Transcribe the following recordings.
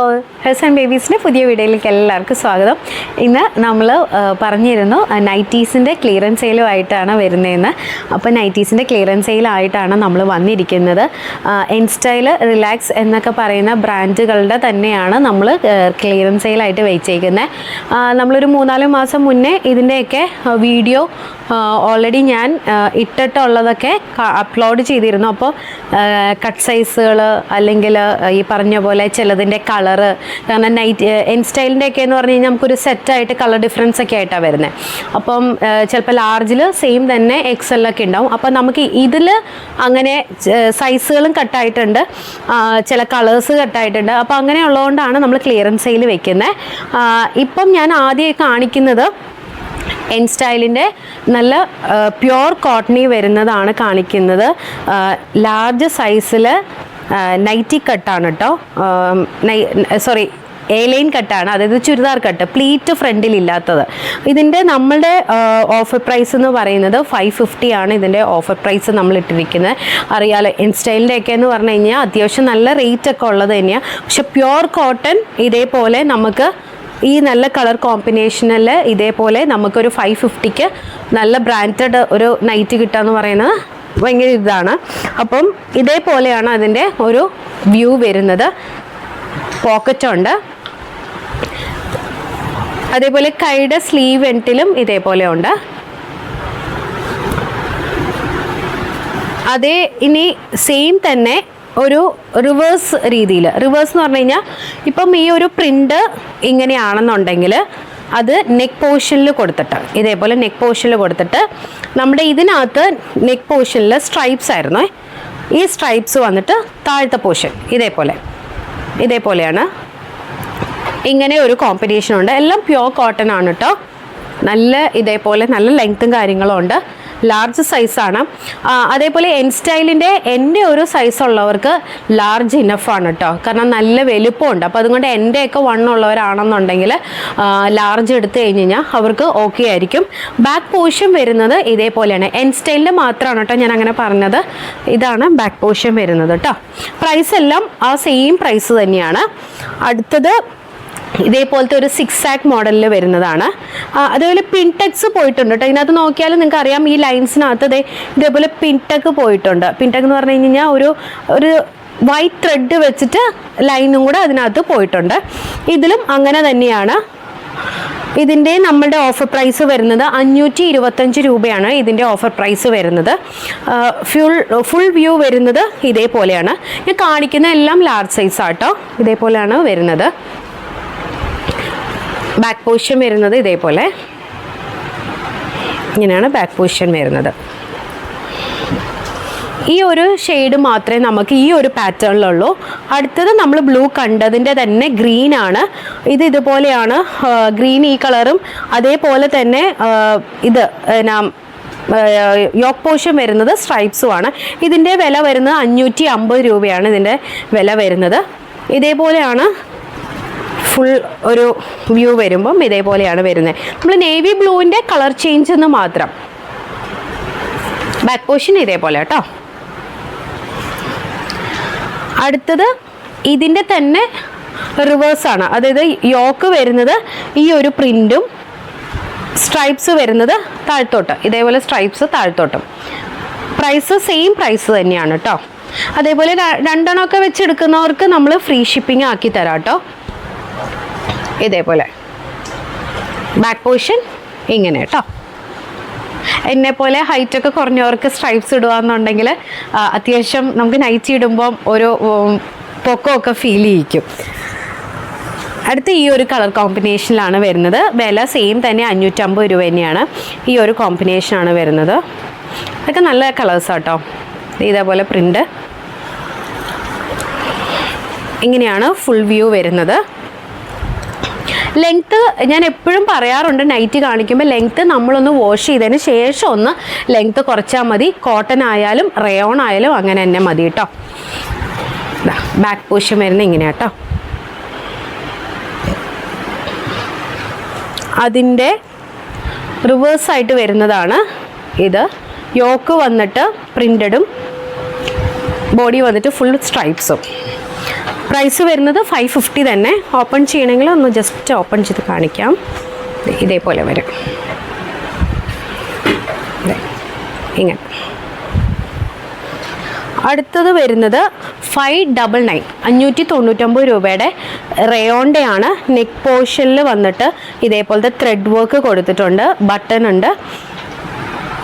All ഹെസ് and ബേബീസിന്റെ പുതിയ വീഡിയോയിലേക്ക് എല്ലാവർക്കും സ്വാഗതം. ഇന്ന് നമ്മൾ പറഞ്ഞിരുന്നു നൈറ്റീസിന്റെ ക്ലിയറൻസ് സെയിലുമായിട്ടാണ് വരുന്നതെന്ന്. അപ്പോൾ നൈറ്റീസിന്റെ ക്ലിയറൻസ് സെയിലായിട്ടാണ് നമ്മൾ വന്നിരിക്കുന്നത്. എൻ സ്റ്റൈൽ റിലാക്സ് എന്നൊക്കെ പറയുന്ന ബ്രാൻഡുകളുടെ തന്നെയാണ് നമ്മൾ ക്ലിയറൻസ് സെയിലായിട്ട് വെച്ചേക്കുന്നത് നമ്മളൊരു മൂന്നാൽ മാസം മുന്നേ ഇതിന്റെയൊക്കെ വീഡിയോ ഓൾറെഡി ഞാൻ ഇട്ടിട്ടുള്ളതൊക്കെ അപ്ലോഡ് ചെയ്തിരുന്നു. അപ്പോൾ കട്ട് സൈസുകൾ അല്ലെങ്കിൽ ഈ പറഞ്ഞ പോലെ ചിലതിന്റെ കളറ് കാരണം നൈറ്റ് എൻ സ്റ്റൈലിന്റെ ഒക്കെ എന്ന് പറഞ്ഞു കഴിഞ്ഞാൽ നമുക്കൊരു സെറ്റായിട്ട് കളർ ഡിഫറൻസ് ഒക്കെ ആയിട്ടാണ് വരുന്നത് അപ്പം ചിലപ്പോൾ ലാർജിൽ സെയിം തന്നെ എക്സലൊക്കെ ഉണ്ടാവും. അപ്പം നമുക്ക് ഇതിൽ അങ്ങനെ സൈസുകളും കട്ടായിട്ടുണ്ട് ചില കളേഴ്സ് കട്ടായിട്ടുണ്ട് അപ്പോൾ അങ്ങനെയുള്ളതുകൊണ്ടാണ് നമ്മൾ ക്ലിയറൻസ് സെയിൽ വെക്കുന്നത് ഇപ്പം ഞാൻ ആദ്യം കാണിക്കുന്നത് എൻ സ്റ്റൈലിന്റെ നല്ല പ്യുവർ കോട്ടണി വരുന്നതാണ് കാണിക്കുന്നത്. ലാർജ് സൈസിൽ നൈറ്റി കട്ടാണ് കേട്ടോ സോറി എ ലൈൻ കട്ടാണ് അതായത് ചുരിദാർ കട്ട് പ്ലീറ്റ് ഫ്രണ്ടിൽ ഇല്ലാത്തത് ഇതിന്റെ നമ്മളുടെ ഓഫർ പ്രൈസ് എന്ന് പറയുന്നത് ഫൈവ് ഫിഫ്റ്റി ആണ് ഇതിന്റെ ഓഫർ പ്രൈസ് നമ്മൾ ഇട്ടിരിക്കുന്നത് അറിയാലോ ഇൻസ്റ്റൈലിന്റെ ഒക്കെ എന്ന് പറഞ്ഞു കഴിഞ്ഞാൽ അത്യാവശ്യം നല്ല റേറ്റ് ഒക്കെ ഉള്ളത് തന്നെയാണ് പക്ഷെ പ്യുവർ കോട്ടൺ ഇതേപോലെ നമുക്ക് ഈ നല്ല കളർ കോമ്പിനേഷനിൽ ഇതേപോലെ നമുക്കൊരു ഫൈവ് ഫിഫ്റ്റിക്ക് നല്ല ബ്രാൻഡഡ് ഒരു നൈറ്റ് കിട്ടുക എന്ന് പറയുന്നത് ഭയങ്കര ഇതാണ്. അപ്പം ഇതേപോലെയാണ് അതിന്റെ ഒരു വ്യൂ വരുന്നത്. പോക്കറ്റ് ഉണ്ട്. അതേപോലെ കൈയുടെ സ്ലീവ് എന്റിലും ഇതേപോലെ ഉണ്ട്. അതേ ഇനി സെയിം തന്നെ ഒരു റിവേഴ്സ് രീതിയിൽ റിവേഴ്സ് എന്ന് പറഞ്ഞു കഴിഞ്ഞാൽ ഇപ്പം ഈ ഒരു പ്രിന്റ് ഇങ്ങനെയാണെന്നുണ്ടെങ്കിൽ അത് നെക്ക് പോർഷനിൽ കൊടുത്തിട്ട് ഇതേപോലെ നെക്ക് പോർഷനിൽ കൊടുത്തിട്ട് നമ്മുടെ ഇതിനകത്ത് നെക്ക് പോർഷനിൽ സ്ട്രൈപ്സ് ആയിരുന്നു. ഈ സ്ട്രൈപ്സ് വന്നിട്ട് താഴത്തെ പോർഷൻ ഇതേപോലെ. ഇതേപോലെയാണ്. ഇങ്ങനെ ഒരു കോമ്പിനേഷൻ ഉണ്ട്. എല്ലാം പ്യുവർ കോട്ടൺ ആണ് കേട്ടോ നല്ല ഇതേപോലെ നല്ല ലെങ്ത്തും കാര്യങ്ങളും ഉണ്ട്. ലാർജ് സൈസാണ് അതേപോലെ എൻ സ്റ്റൈലിന്റെ എന്റെ ഒരു സൈസ് ഉള്ളവർക്ക് ലാർജ് ഇനഫാണ് കേട്ടോ കാരണം നല്ല വലുപ്പമുണ്ട്. അപ്പോൾ അതുകൊണ്ട് എന്റെയൊക്കെ വണ്ണുള്ളവരാണെന്നുണ്ടെങ്കിൽ ലാർജ് എടുത്തു കഴിഞ്ഞ് കഴിഞ്ഞാൽ അവർക്ക് ഓക്കെ ആയിരിക്കും. ബാക്ക് പോർഷൻ വരുന്നത് ഇതേപോലെയാണ്. എൻ സ്റ്റൈലിന്റെ മാത്രമാണ് കേട്ടോ ഞാൻ അങ്ങനെ പറഞ്ഞത്. ഇതാണ് ബാക്ക് പോർഷൻ വരുന്നത് കേട്ടോ പ്രൈസ് എല്ലാം ആ സെയിം പ്രൈസ് തന്നെയാണ്. അടുത്തത് ഇതേപോലത്തെ ഒരു സിക്സ് ആക്ക് മോഡലിൽ വരുന്നതാണ്. അതേപോലെ പിൻടെക്സ് പോയിട്ടുണ്ട് കേട്ടോ ഇതിനകത്ത് നോക്കിയാൽ നിങ്ങൾക്ക് അറിയാം ഈ ലൈൻസിനകത്ത് ദേ ഇതേപോലെ പിൻടെക്ക് പോയിട്ടുണ്ട്. പിൻടെക്ക് എന്ന് പറഞ്ഞു കഴിഞ്ഞാൽ ഒരു ഒരു വൈറ്റ് ത്രെഡ് വെച്ചിട്ട് ലൈനും കൂടെ അതിനകത്ത് പോയിട്ടുണ്ട്. ഇതിലും അങ്ങനെ തന്നെയാണ്. ഇതിന്റെ നമ്മളുടെ ഓഫർ പ്രൈസ് വരുന്നത് അഞ്ഞൂറ്റി ഇരുപത്തഞ്ച് രൂപയാണ് ഇതിന്റെ ഓഫർ പ്രൈസ് വരുന്നത്. ഫുൾ ഫുൾ വ്യൂ വരുന്നത് ഇതേപോലെയാണ്. ഞാൻ കാണിക്കുന്ന എല്ലാം ലാർജ് സൈസ് ആട്ടോ ഇതേപോലെയാണ് വരുന്നത്. ബാക്ക് പൊസിഷൻ വരുന്നത് ഇതേപോലെ. ഇങ്ങനെയാണ് ബാക്ക് പൊസിഷൻ വരുന്നത്. ഈ ഒരു ഷെയ്ഡ് മാത്രമേ നമുക്ക് ഈ ഒരു പാറ്റേണിലുള്ളൂ അടുത്തത് നമ്മൾ ബ്ലൂ കണ്ടതിന്റെ തന്നെ ഗ്രീൻ ആണ്. ഇത് ഇതുപോലെയാണ് ഗ്രീൻ ഈ കളറും അതേപോലെ തന്നെ ഇത് നാം യോക്ക് പോഷൻ വരുന്നത് സ്ട്രൈപ്സുമാണ് ഇതിന്റെ വില വരുന്നത് അഞ്ഞൂറ്റി അമ്പത് രൂപയാണ് ഇതിന്റെ വില വരുന്നത്. ഇതേപോലെയാണ് ഫുൾ ഒരു വ്യൂ വരുമ്പം ഇതേപോലെയാണ് വരുന്നത്. നമ്മൾ നേവി ബ്ലൂവിന്റെ കളർ ചേഞ്ച് എന്ന് മാത്രം. ബാക്ക് പോർഷൻ ഇതേപോലെ കേട്ടോ. അടുത്തത് ഇതിന്റെ തന്നെ റിവേഴ്സാണ് അതായത് യോക്ക് വരുന്നത് ഈ ഒരു പ്രിന്റും സ്ട്രൈപ്സ് വരുന്നത് താഴ്ത്തോട്ട്. ഇതേപോലെ സ്ട്രൈപ്സ് താഴ്ത്തോട്ടും. പ്രൈസ് സെയിം പ്രൈസ് തന്നെയാണ് കേട്ടോ. അതേപോലെ രണ്ടെണ്ണമൊക്കെ വെച്ചെടുക്കുന്നവർക്ക് നമ്മൾ ഫ്രീ ഷിപ്പിംഗ് ആക്കി തരാം കേട്ടോ. ഇതേപോലെ. ബാക്ക് പോർഷൻ ഇങ്ങനെ കേട്ടോ എന്നെ പോലെ ഹൈറ്റ് ഒക്കെ കുറഞ്ഞവർക്ക് സ്ട്രൈപ്സ് ഇടുകയെന്നുണ്ടെങ്കിൽ അത്യാവശ്യം നമുക്ക് നൈറ്റ് ഇടുമ്പം ഒരു പൊക്കമൊക്കെ ഫീൽ ചെയ്യിക്കും. അടുത്ത ഈ ഒരു കളർ കോമ്പിനേഷനിലാണ് വരുന്നത്. വില സെയിം തന്നെ അഞ്ഞൂറ്റമ്പത് രൂപ തന്നെയാണ് ഈ ഒരു കോമ്പിനേഷനാണ് വരുന്നത്. അതൊക്കെ നല്ല കളേഴ്സ് കേട്ടോ ഇതേപോലെ പ്രിന്റ് ഇങ്ങനെയാണ് ഫുൾ വ്യൂ വരുന്നത്. ലെങ്ത്ത് ഞാൻ എപ്പോഴും പറയാറുണ്ട് നൈറ്റ് കാണിക്കുമ്പോൾ ലെങ്ത്ത് നമ്മളൊന്ന് വാഷ് ചെയ്തതിന് ശേഷം ഒന്ന് ലെങ്ത്ത് കുറച്ചാൽ മതി. കോട്ടൺ ആയാലും റയോൺ ആയാലും അങ്ങനെ തന്നെ മതി കേട്ടോ ബാക്ക് പോഷൻ വരുന്ന ഇങ്ങനെ കേട്ടോ അതിന്റെ റിവേഴ്സായിട്ട് വരുന്നതാണ് ഇത്. യോക്ക് വന്നിട്ട് പ്രിന്റഡും ബോഡി വന്നിട്ട് ഫുൾ സ്ട്രൈപ്സും പ്രൈസ് വരുന്നത് ഫൈവ് ഫിഫ്റ്റി തന്നെ. ഓപ്പൺ ചെയ്യണമെങ്കിൽ ഒന്ന് ജസ്റ്റ് ഓപ്പൺ ചെയ്ത് കാണിക്കാം. ഇതേപോലെ വരും. ഇങ്ങനെ. അടുത്തത് വരുന്നത് ഫൈവ് ഡബിൾ നയൻ അഞ്ഞൂറ്റി തൊണ്ണൂറ്റൊമ്പത് രൂപയുടെ റയോണിന്റെ ആണ് നെക്ക് പോർഷനിൽ വന്നിട്ട് ഇതേപോലത്തെ ത്രെഡ് വർക്ക് കൊടുത്തിട്ടുണ്ട്. ബട്ടൺ ഉണ്ട്.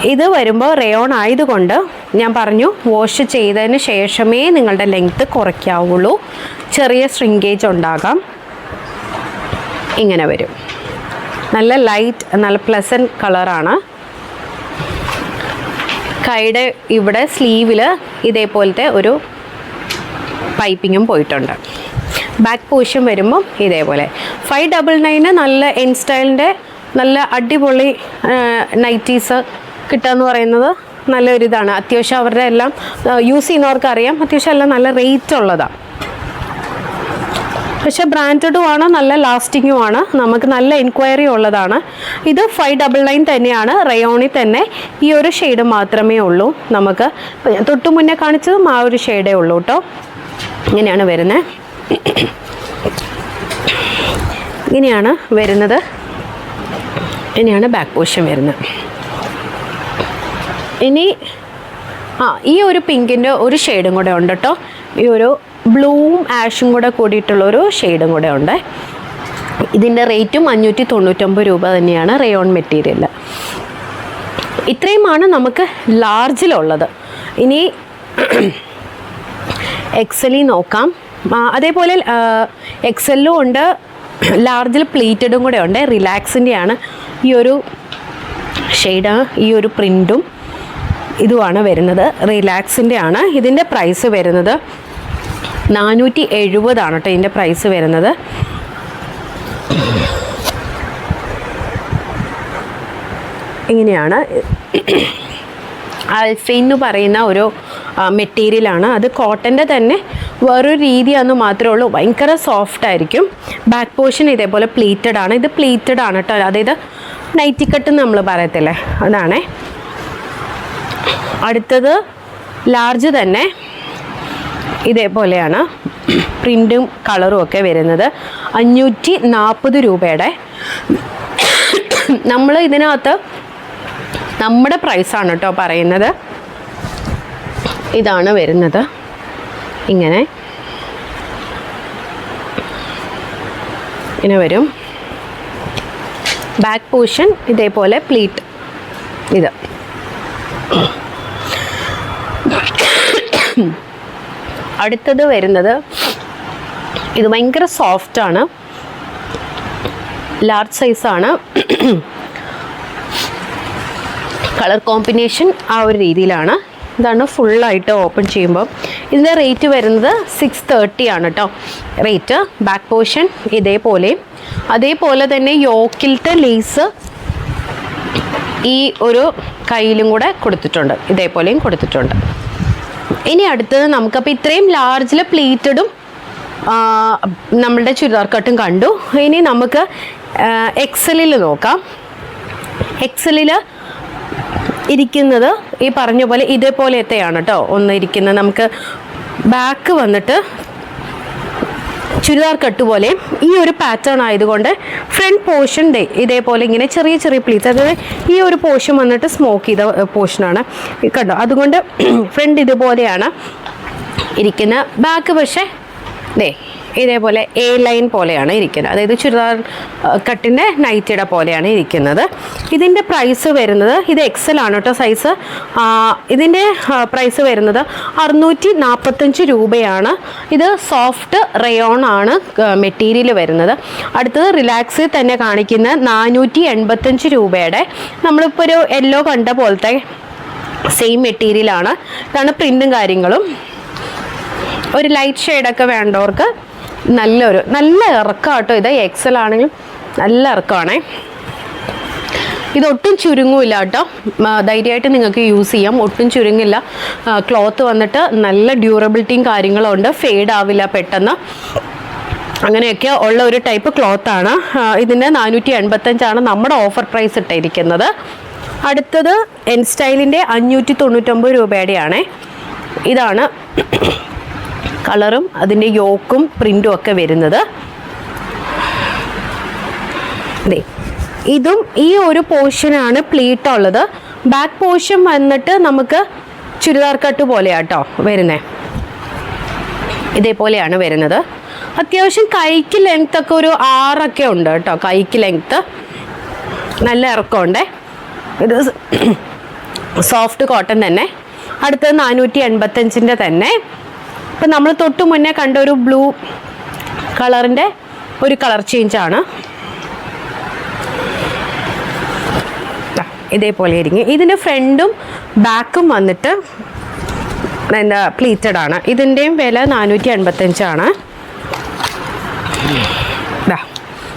ഇത് വരുമ്പോൾ റയോൺ ആയതുകൊണ്ട് ഞാൻ പറഞ്ഞു വാഷ് ചെയ്തതിന് ശേഷമേ നിങ്ങളുടെ ലെങ്ത്ത് കുറയ്ക്കാവുള്ളൂ. ചെറിയ ശ്രിങ്കേജ് ഉണ്ടാകാം. ഇങ്ങനെ വരും. നല്ല ലൈറ്റ് നല്ല പ്ലസന്റ് കളറാണ് കൈയുടെ ഇവിടെ സ്ലീവിൽ ഇതേപോലത്തെ ഒരു പൈപ്പിങ്ങും പോയിട്ടുണ്ട്. ബാക്ക് പോഷൻ വരുമ്പം ഇതേപോലെ. ഫൈവ് ഡബിൾ നയന് നല്ല എൻ സ്റ്റൈലിന്റെ നല്ല അടിപൊളി നൈറ്റീസ് കിട്ടുക പറയുന്നത് നല്ലൊരിതാണ്. അത്യാവശ്യം അവരുടെ എല്ലാം യൂസ് ചെയ്യുന്നവർക്ക് അറിയാം അത്യാവശ്യം എല്ലാം നല്ല റേറ്റ് ഉള്ളതാണ് പക്ഷേ ബ്രാൻഡഡും ആണ് നല്ല ലാസ്റ്റിങ്ങും ആണ് നമുക്ക് നല്ല എൻക്വയറി ഉള്ളതാണ്. ഇത് ഫൈവ് ഡബിൾ നയൻ തന്നെയാണ്. റയോണിൽ തന്നെ ഈ ഒരു ഷെയ്ഡ് മാത്രമേ ഉള്ളൂ. നമുക്ക് തൊട്ടു മുന്നേ കാണിച്ചതും ആ ഒരു ഷെയ്ഡേ ഉള്ളൂ കേട്ടോ ഇങ്ങനെയാണ് വരുന്നത് ഇങ്ങനെയാണ് വരുന്നത്. ഇങ്ങനെയാണ് ബാക്ക് പോഷൻ വരുന്നത്. ഇനി ആ ഈ ഒരു പിങ്കിന്റെ ഒരു ഷെയ്ഡും കൂടെ ഉണ്ട് കേട്ടോ ഈ ഒരു ബ്ലൂവും ആഷും കൂടെ കൂടിയിട്ടുള്ള ഒരു ഷെയ്ഡും കൂടെ ഉണ്ട്. ഇതിന്റെ റേറ്റും അഞ്ഞൂറ്റി തൊണ്ണൂറ്റൊമ്പത് രൂപ തന്നെയാണ് റയോൺ മെറ്റീരിയൽ ഇത്രയുമാണ് നമുക്ക് ലാർജിലുള്ളത് ഇനി എക്സലി നോക്കാം. അതേപോലെ എക്സലും ഉണ്ട്. ലാർജിൽ പ്ലീറ്റഡും കൂടെ ഉണ്ട്. റിലാക്സിന്റെയാണ് ഈ ഒരു ഷെയ്ഡ് ഈ ഒരു പ്രിന്റും ഇതുമാണ് വരുന്നത്. റിലാക്സിന്റെ ആണ്. ഇതിന്റെ പ്രൈസ് വരുന്നത് നാനൂറ്റി എഴുപതാണ് കേട്ടോ ഇതിന്റെ പ്രൈസ് വരുന്നത്. ഇങ്ങനെയാണ്. അൽഫൈൻ എന്ന് പറയുന്ന ഒരു മെറ്റീരിയലാണ് അത് കോട്ടന്റെ തന്നെ വേറൊരു രീതിയാണെന്ന് മാത്രമേ ഉള്ളൂ. ഭയങ്കര സോഫ്റ്റ് ആയിരിക്കും. ബാക്ക് പോർഷൻ ഇതേപോലെ പ്ലീറ്റഡ് ആണ്. ഇത് പ്ലീറ്റഡ് ആണ് കേട്ടോ അതായത് നൈറ്റിക്കട്ട് നമ്മൾ പറയത്തില്ലേ? അതാണേ. അടുത്തത് ലാർജ് തന്നെ ഇതേപോലെയാണ്. പ്രിന്റും കളറും ഒക്കെ വരുന്നത്. അഞ്ഞൂറ്റി നാൽപ്പത് രൂപയുടെ നമ്മൾ ഇതിനകത്ത് നമ്മുടെ പ്രൈസാണ് കേട്ടോ പറയുന്നത്. ഇതാണ് വരുന്നത്. ഇങ്ങനെ. ഇങ്ങനെ വരും. ബാക്ക് പോർഷൻ ഇതേപോലെ പ്ലീറ്റ് ഇത്. അടുത്തത് വരുന്നത് ഇത് ഭയങ്കര സോഫ്റ്റാണ് ലാർജ് സൈസാണ് കളർ കോമ്പിനേഷൻ ആ ഒരു രീതിയിലാണ്. ഇതാണ് ഫുള്ളായിട്ട് ഓപ്പൺ ചെയ്യുമ്പോൾ ഇതിന്റെ റേറ്റ് വരുന്നത് സിക്സ് തേർട്ടി ആണ് കേട്ടോ റേറ്റ് ബാക്ക് പോർഷൻ ഇതേപോലെ. അതേപോലെ തന്നെ യോക്കിലത്തെ ലേസ് ഈ ഒരു കയ്യിലും കൂടെ കൊടുത്തിട്ടുണ്ട്. ഇതേപോലെയും കൊടുത്തിട്ടുണ്ട്. ഇനി അടുത്തത് നമുക്കപ്പോൾ ഇത്രയും ലാർജിൽ പ്ലീറ്റഡും നമ്മളുടെ ചുരിദാർ കട്ടും കണ്ടു. ഇനി നമുക്ക് എക്സലിൽ നോക്കാം. എക്സലിൽ ഇരിക്കുന്നത് ഈ പറഞ്ഞ പോലെ ഇതേപോലത്തെയാണ് കേട്ടോ ഒന്ന് ഇരിക്കുന്നത് നമുക്ക് ബാക്ക് വന്നിട്ട് ചുരിദാർ കട്ട് പോലെ ഈ ഒരു പാറ്റേൺ ആയതുകൊണ്ട് ഫ്രണ്ട് പോർഷൻ ഇതേപോലെ ഇങ്ങനെ ചെറിയ ചെറിയ പ്ലീറ്റ്സ് അതായത് ഈ ഒരു പോർഷൻ വന്നിട്ട് സ്മോക്ക് ചെയ്ത പോർഷനാണ് കണ്ടോ? അതുകൊണ്ട് ഫ്രണ്ട് ഇതുപോലെയാണ് ഇരിക്കുന്ന. ബാക്ക് പക്ഷേ ദേ ഇതേപോലെ എ ലൈൻ പോലെയാണ് ഇരിക്കുന്നത്. അതായത് ചുരിദാർ കട്ടിന്റെ നൈറ്റിയുടെ പോലെയാണ് ഇരിക്കുന്നത്. ഇതിന്റെ പ്രൈസ് വരുന്നത് ഇത് എക്സൽ ആണ് കേട്ടോ സൈസ് ഇതിന്റെ പ്രൈസ് വരുന്നത് അറുന്നൂറ്റി നാൽപ്പത്തഞ്ച് രൂപയാണ്. ഇത് സോഫ്റ്റ് റയോൺ ആണ് മെറ്റീരിയൽ വരുന്നത്. അടുത്തത് റിലാക്സ് തന്നെ കാണിക്കുന്ന നാനൂറ്റി എൺപത്തഞ്ച് രൂപയുടെ നമ്മളിപ്പോൾ ഒരു യെല്ലോ കണ്ട പോലത്തെ സെയിം മെറ്റീരിയലാണ് ഇതാണ് പ്രിന്റും കാര്യങ്ങളും. ഒരു ലൈറ്റ് ഷെയ്ഡൊക്കെ വേണ്ടവർക്ക് നല്ലൊരു നല്ല ഇറക്കം കേട്ടോ ഇത്. എക്സൽ ആണെങ്കിലും നല്ല ഇറക്കമാണേ. ഇതൊട്ടും ചുരുങ്ങില്ല കേട്ടോ. ധൈര്യമായിട്ട് നിങ്ങൾക്ക് യൂസ് ചെയ്യാം. ഒട്ടും ചുരുങ്ങില്ല. ക്ലോത്ത് വന്നിട്ട് നല്ല ഡ്യൂറബിലിറ്റിയും കാര്യങ്ങളും ഉണ്ട് ഫെയ്ഡ് ആവില്ല പെട്ടെന്ന്. അങ്ങനെയൊക്കെ ഉള്ള ഒരു ടൈപ്പ് ക്ലോത്താണ്. ഇതിന്റെ നാനൂറ്റി എൺപത്തഞ്ചാണ് നമ്മുടെ ഓഫർ പ്രൈസ് ഇട്ടിരിക്കുന്നത്. അടുത്തത് എൻ സ്റ്റൈലിന്റെ അഞ്ഞൂറ്റി തൊണ്ണൂറ്റൊമ്പത് രൂപയുടെയാണേ. ഇതാണ് കളറും അതിന്റെ യോക്കും പ്രിന്റും ഒക്കെ വരുന്നത്. ഇതും ഈ ഒരു പോർഷനാണ് പ്ലീറ്റ് ഉള്ളത്. ബാക്ക് പോർഷൻ വന്നിട്ട് നമുക്ക് ചുരിദാർ കട്ട് പോലെയാട്ടോ വരുന്നത് ഇതേപോലെയാണ് വരുന്നത്. അത്യാവശ്യം കൈക്ക് ലെങ്ത് ഒക്കെ ഒരു ആറൊക്കെ ഉണ്ട് കേട്ടോ കൈക്ക് ലെങ്ത്ത് നല്ല ഇറക്കമുണ്ടേ. ഇത് സോഫ്റ്റ് കോട്ടൺ തന്നെ. അടുത്തത് നാനൂറ്റി എൺപത്തഞ്ചിന്റെ തന്നെ. ഇപ്പം നമ്മൾ തൊട്ട് മുന്നേ കണ്ട ഒരു ബ്ലൂ കളറിന്റെ ഒരു കളർ ചേഞ്ചാണ് ഇതേപോലെ ഇരിക്കും. ഇതിന്റെ ഫ്രണ്ടും ബാക്കും വന്നിട്ട് എന്താ പ്ലീറ്റഡ് ആണ്. ഇതിന്റെയും വില നാനൂറ്റി എൺപത്തഞ്ചാണ്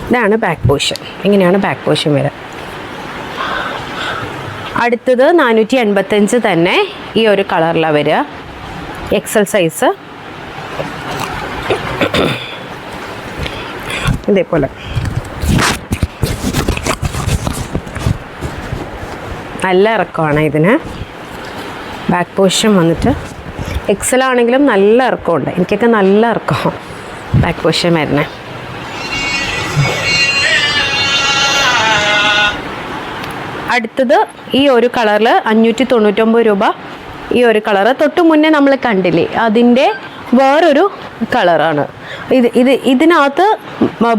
ഇതാണ് ബാക്ക് പോർഷൻ ഇങ്ങനെയാണ് ബാക്ക് പോർഷൻ വരിക അടുത്തത് നാനൂറ്റി എൺപത്തഞ്ച് തന്നെ ഈ ഒരു കളറിലാണ് വരിക. എക്സൽ സൈസ് ഇതേപോലെ. നല്ല ഇറക്കമാണ് ഇതിന്. ബാക്ക് പോഷൻ വന്നിട്ട് എക്സൽ ആണെങ്കിലും നല്ല ഇറക്കമുണ്ട്. എനിക്കൊക്കെ നല്ല ഇറക്കം ബാക്ക് പോർഷൻ വരുന്നത് അടുത്തത് ഈ ഒരു കളറിൽ അഞ്ഞൂറ്റി തൊണ്ണൂറ്റൊമ്പത് രൂപ ഈ ഒരു കളറ്. തൊട്ട് മുന്നേ നമ്മൾ കണ്ടില്ലേ അതിന്റെ വേറൊരു കളറാണ്. ഇത് ഇത് ഇതിനകത്ത്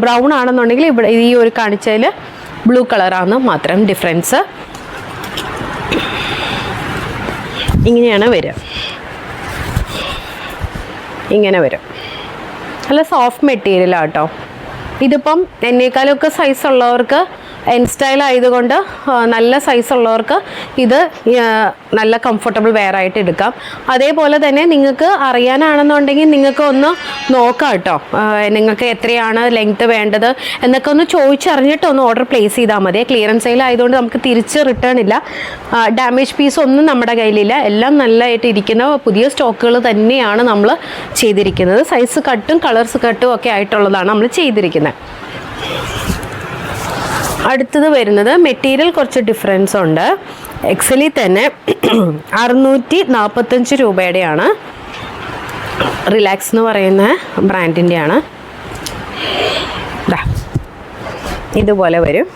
ബ്രൗൺ ആണെന്നുണ്ടെങ്കിൽ ഇവിടെ ഈ ഒരു കാണിച്ചതിൽ ബ്ലൂ കളറാണ് മാത്രം ഡിഫറൻസ് ഇങ്ങനെയാണ് വരിക. ഇങ്ങനെ വരും. നല്ല സോഫ്റ്റ് മെറ്റീരിയലാണ് കേട്ടോ ഇതിപ്പം എന്നേക്കാളൊക്കെ സൈസ് ഉള്ളവർക്ക് എൻ സ്റ്റൈൽ ആയതുകൊണ്ട് നല്ല സൈസ് ഉള്ളവർക്ക് ഇത് നല്ല കംഫർട്ടബിൾ വെയർ ആയിട്ട് എടുക്കാം. അതേപോലെ തന്നെ നിങ്ങൾക്ക് അറിയാനാണെന്നുണ്ടെങ്കിൽ നിങ്ങൾക്ക് ഒന്ന് നോക്കാം കേട്ടോ. നിങ്ങൾക്ക് എത്രയാണ് ലെങ്ത് വേണ്ടത് എന്നൊക്കെ ഒന്ന് ചോദിച്ചറിഞ്ഞിട്ട് ഒന്ന് ഓർഡർ പ്ലേസ് ചെയ്താൽ മതി. ക്ലിയറൻസ് സെയിൽ ആയതുകൊണ്ട് നമുക്ക് തിരിച്ച് റിട്ടേൺ ഇല്ല. ഡാമേജ് പീസ് ഒന്നും നമ്മുടെ കയ്യിലില്ല. എല്ലാം നല്ലതായിട്ട് ഇരിക്കുന്ന പുതിയ സ്റ്റോക്കുകൾ തന്നെയാണ് നമ്മൾ ചെയ്തിരിക്കുന്നത്. സൈസ് കട്ടും കളേഴ്സ് കട്ടും ഒക്കെ ആയിട്ടുള്ളതാണ് നമ്മൾ ചെയ്തിരിക്കുന്നത്. അടുത്തത് വരുന്നത് മെറ്റീരിയൽ കുറച്ച് ഡിഫറൻസ് ഉണ്ട്. എക്സലിൽ തന്നെ അറുന്നൂറ്റി നാൽപ്പത്തഞ്ച് രൂപയുടെയാണ് റിലാക്സ് എന്ന് പറയുന്ന ബ്രാൻഡിന്റെയാണ് ഇതുപോലെ വരും.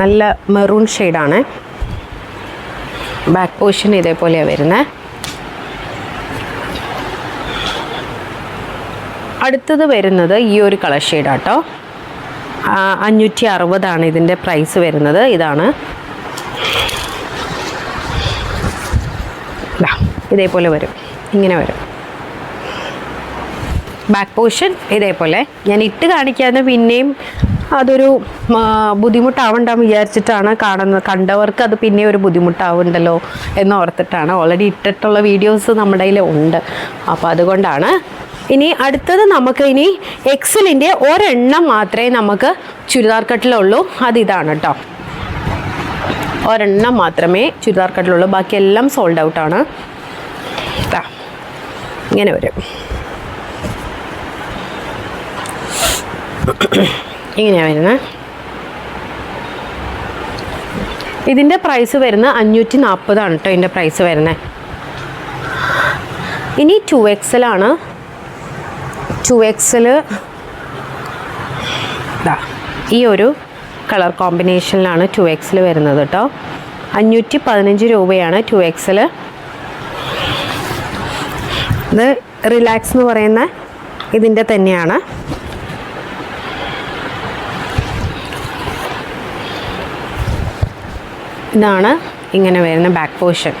നല്ല മെറൂൺ ഷെയ്ഡാണ് ബാക്ക് പോർഷൻ ഇതേപോലെയാണ് വരുന്നത് അടുത്തത് വരുന്നത് ഈ ഒരു കളർ ഷെയ്ഡാട്ടോ അഞ്ഞൂറ്റി അറുപതാണ് ഇതിന്റെ പ്രൈസ് വരുന്നത്. ഇതാണ്. ഇതേപോലെ വരും. ഇങ്ങനെ വരും. ബാക്ക് പോർഷൻ ഇതേപോലെ. ഞാൻ ഇട്ട് കാണിക്കാതെ പിന്നെയും അതൊരു ബുദ്ധിമുട്ടാവണ്ടെന്ന് വിചാരിച്ചിട്ടാണ് കാണുന്നത്. കണ്ടവർക്ക് അത് പിന്നെ ഒരു ബുദ്ധിമുട്ടാവുണ്ടല്ലോ എന്ന് ഓർത്തിട്ടാണ്. ഓൾറെഡി ഇട്ടിട്ടുള്ള വീഡിയോസ് നമ്മുടെ കയ്യിൽ ഉണ്ട്. അപ്പോൾ അതുകൊണ്ടാണ് ഇനി അടുത്തത് നമുക്ക് ഇനി എക്സലിന്റെ ഒരെണ്ണം മാത്രമേ നമുക്ക് ചുരിദാർ കട്ടിലുള്ളൂ. അതിതാണ് കേട്ടോ ഒരെണ്ണം മാത്രമേ ചുരിദാർ കട്ടിലുള്ളൂ. ബാക്കിയെല്ലാം സോൾഡ് ഔട്ടാണ് ഇതാ ഇങ്ങനെ വരും. ഇങ്ങനെയാണ് വരുന്നത് ഇതിന്റെ പ്രൈസ് വരുന്നത് അഞ്ഞൂറ്റി നാൽപ്പതാണ് കേട്ടോ ഇതിന്റെ പ്രൈസ് വരുന്നത് ഇനി ടു എക്സലാണ് ടു എക്സൽ ഈ ഒരു കളർ കോമ്പിനേഷനിലാണ് ടു എക്സിൽ വരുന്നത് കേട്ടോ അഞ്ഞൂറ്റി പതിനഞ്ച് രൂപയാണ് ടു എക്സിൽ ഇത് റിലാക്സ് എന്ന് പറയുന്ന ഇതിന്റെ തന്നെയാണ്. ഇതാണ് ഇങ്ങനെ വരുന്ന ബാക്ക് പോർഷൻ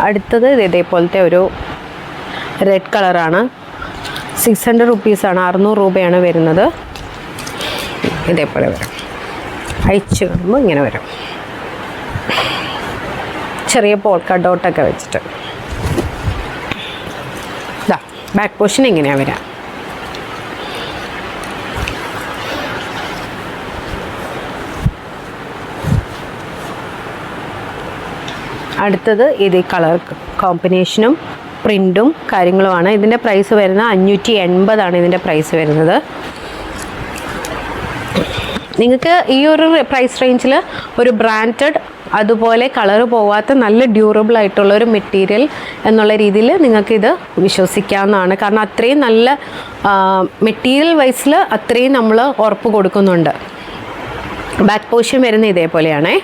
അടുത്തത് ഇത് ഇതേപോലത്തെ ഒരു റെഡ് കളറാണ് സിക്സ് ഹൺഡ്രഡ് റുപ്പീസാണ് അറുന്നൂറ് രൂപയാണ് വരുന്നത്. ഇതേപോലെ വരും. അയച്ചു കാണുമ്പോൾ ഇങ്ങനെ വരും. ചെറിയ പോൾക്ക ഡോട്ടൊക്കെ വെച്ചിട്ട്. ബാക്ക് പോർഷൻ എങ്ങനെയാണ് വരിക അടുത്തത് ഇത് കളർ കോമ്പിനേഷനും പ്രിന്റും കാര്യങ്ങളുമാണ്. ഇതിന്റെ പ്രൈസ് വരുന്നത് അഞ്ഞൂറ്റി എൺപതാണ് ഇതിന്റെ പ്രൈസ് വരുന്നത്. നിങ്ങൾക്ക് ഈ ഒരു പ്രൈസ് റേഞ്ചിൽ ഒരു ബ്രാൻഡഡ് അതുപോലെ കളറ് പോവാത്ത നല്ല ഡ്യൂറബിൾ ആയിട്ടുള്ള ഒരു മെറ്റീരിയൽ എന്നുള്ള രീതിയിൽ നിങ്ങൾക്കിത് വിശ്വസിക്കാവുന്നതാണ്. കാരണം അത്രയും നല്ല മെറ്റീരിയൽ വൈസിൽ അത്രയും നമ്മൾ ഉറപ്പ് കൊടുക്കുന്നുണ്ട്. ബാക്ക് പോർഷൻ വരുന്ന ഇതേപോലെയാണേ.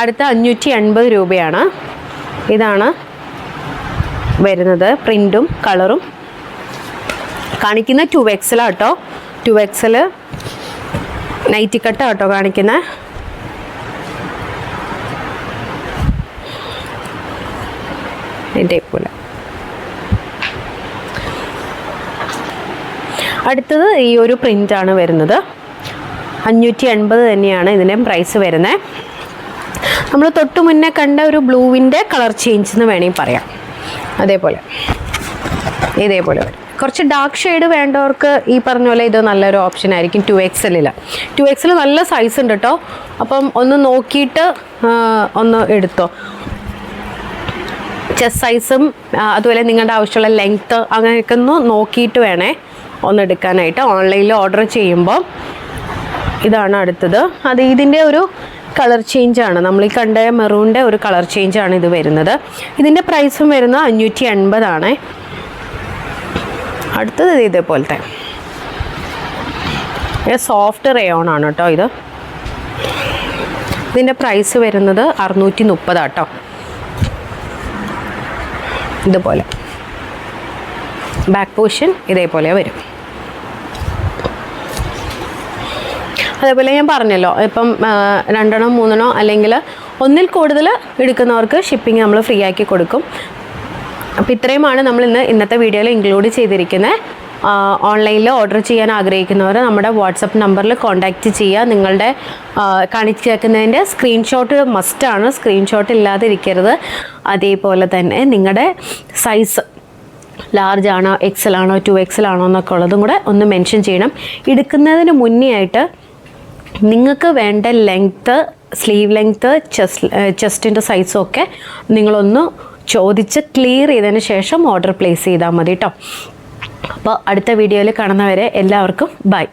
അടുത്ത അഞ്ഞൂറ്റി എൺപത് രൂപയാണ്. ഇതാണ് വരുന്നത് പ്രിന്റും കളറും. കാണിക്കുന്ന ടു എക്സലാണ് കേട്ടോ ടു എക്സൽ നൈറ്റി കട്ട് കേട്ടോ കാണിക്കുന്നത് അടുത്തത് ഈ ഒരു പ്രിന്റാണ് വരുന്നത്. അഞ്ഞൂറ്റി എൺപത് തന്നെയാണ് ഇതിന്റെ പ്രൈസ് വരുന്നത് നമ്മൾ തൊട്ട് മുന്നേ കണ്ട ഒരു ബ്ലൂവിന്റെ കളർ ചേഞ്ച് എന്ന് വേണമെങ്കിൽ പറയാം. അതേപോലെ. ഇതേപോലെ. കുറച്ച് ഡാർക്ക് ഷെയ്ഡ് വേണ്ടവർക്ക് ഈ പറഞ്ഞ പോലെ ഇത് നല്ലൊരു ഓപ്ഷൻ ആയിരിക്കും ടു എക്സലിൽ ടു എക്സൽ നല്ല സൈസ് ഉണ്ട് കേട്ടോ അപ്പം ഒന്ന് നോക്കിയിട്ട് ഒന്ന് എടുത്തോ. ചെസ്റ്റ് സൈസും അതുപോലെ നിങ്ങളുടെ ആവശ്യമുള്ള ലെങ്ത്ത് അങ്ങനെയൊക്കെ ഒന്ന് നോക്കിയിട്ട് വേണേ ഒന്ന് എടുക്കാനായിട്ട് ഓൺലൈനിൽ ഓർഡർ ചെയ്യുമ്പോൾ ഇതാണ് അടുത്തത്. അത് ഇതിന്റെ ഒരു കളർ ചേഞ്ച് ആണ്. നമ്മൾ ഈ കണ്ട മെറൂണിന്റെ ഒരു കളർ ചേഞ്ച് ആണ് ഇത് വരുന്നത്. ഇതിന്റെ പ്രൈസും വരുന്നത് അഞ്ഞൂറ്റി എൺപതാണേ അടുത്തത് ഇത് ഇതേപോലത്തെ. സോഫ്റ്റ് റേയോൺ ആണ് കേട്ടോ ഇത്. ഇതിന്റെ പ്രൈസ് വരുന്നത് അറുന്നൂറ്റി മുപ്പതാട്ടോ ഇതുപോലെ. ബാക്ക് പോർഷൻ ഇതേപോലെ വരും. അതേപോലെ ഞാൻ പറഞ്ഞല്ലോ ഇപ്പം രണ്ടെണ്ണം മൂന്നെണ്ണോ അല്ലെങ്കിൽ ഒന്നിൽ കൂടുതൽ എടുക്കുന്നവർക്ക് ഷിപ്പിംഗ് നമ്മൾ ഫ്രീ ആക്കി കൊടുക്കും. അപ്പോൾ ഇത്രയുമാണ് നമ്മൾ ഇന്ന് ഇന്നത്തെ വീഡിയോയിൽ ഇൻക്ലൂഡ് ചെയ്തിരിക്കുന്നത്. ഓൺലൈനിൽ ഓർഡർ ചെയ്യാൻ ആഗ്രഹിക്കുന്നവർ നമ്മുടെ വാട്സപ്പ് നമ്പറിൽ കോൺടാക്റ്റ് ചെയ്യുക. നിങ്ങളുടെ കാണിച്ചേക്കുന്നതിന്റെ സ്ക്രീൻഷോട്ട് മസ്റ്റാണ് സ്ക്രീൻഷോട്ട് ഇല്ലാതിരിക്കരുത്. അതേപോലെ തന്നെ നിങ്ങളുടെ സൈസ് ലാർജ് ആണോ എക്സൽ ആണോ ടു എക്സൽ ആണോ എന്നൊക്കെ ഉള്ളതും കൂടെ ഒന്ന് മെൻഷൻ ചെയ്യണം. എടുക്കുന്നതിന് മുന്നേ ആയിട്ട് നിങ്ങൾക്ക് വേണ്ട ലെങ്ത്ത് സ്ലീവ് ലെങ്ത്ത് ചെസ്റ്റ് ചെസ്റ്റിന്റെ സൈസും ഒക്കെ നിങ്ങളൊന്ന് ചോദിച്ച് ക്ലിയർ ചെയ്തതിന് ശേഷം ഓർഡർ പ്ലേസ് ചെയ്താൽ മതി കേട്ടോ അപ്പോൾ അടുത്ത വീഡിയോയിൽ കാണുന്നവരെ എല്ലാവർക്കും ബൈ